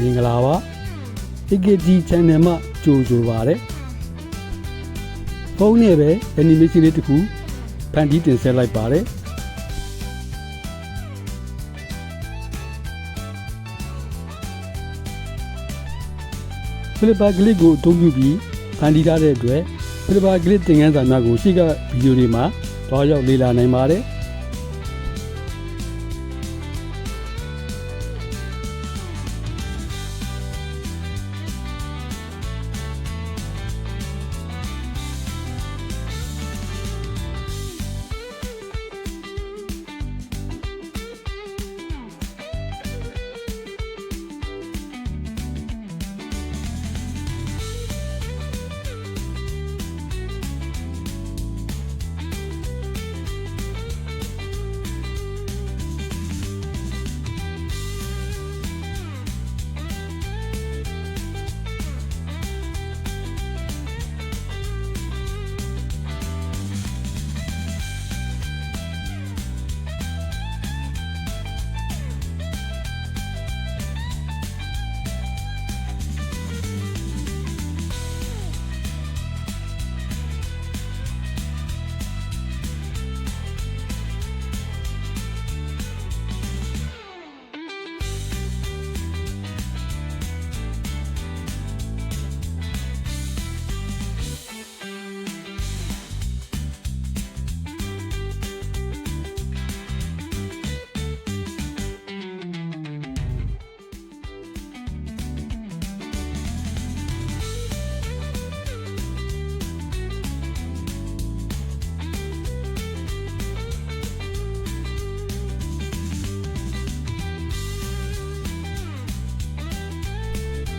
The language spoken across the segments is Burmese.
မင်္ဂလာပါ AKG channel မှာကြိုဆိုပါရစေဖုန်းနဲ့ပဲ animation လေးတစ်ခုဖန်တီးတင်ဆက်လိုက်ပါတယ်ဖိလစ်ပါကလစ်ကိုအသုံးပြုပြီးဖန်တီးထားတဲ့အတွက်ဖိလစ်ပါကလစ်သင်ခန်းစာများကိုရှေ့ကဗီဒီယိုတွေမှာတွားရောက်လေ့လာနိုင်ပါတယ်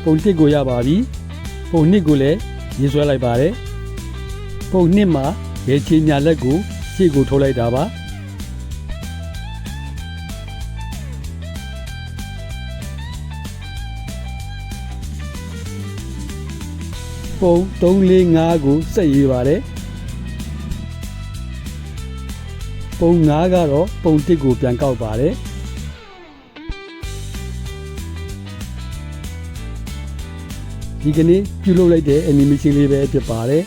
ပုံတစ်ကိုရပါပြီပုံနှစ်ကိုလည်းရေးဆွဲလိုက်ပါတယ်ပုံနှစ်မှာဘယ်ချင်းညာလက်ကိုရှေ့ကိုထိုးလိုက်တာပါပုံ3 4 5ကိုစက်ရေးပါတယ်ပုံ9ကတော့ပုံတစ်ကိုပြန်ကောက်ပါတယ် ဒီကနေ့ပြုလုပ်လိုက်တဲ့ animation လေးပဲဖြစ်ပါတယ်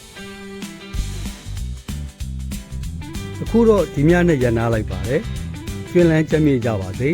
အခုတော့ဒီညနဲ့ရန်နာလိုက်ပါတယ်ကျွန်းလန်းချမ်းမြေ့ကြပါစေ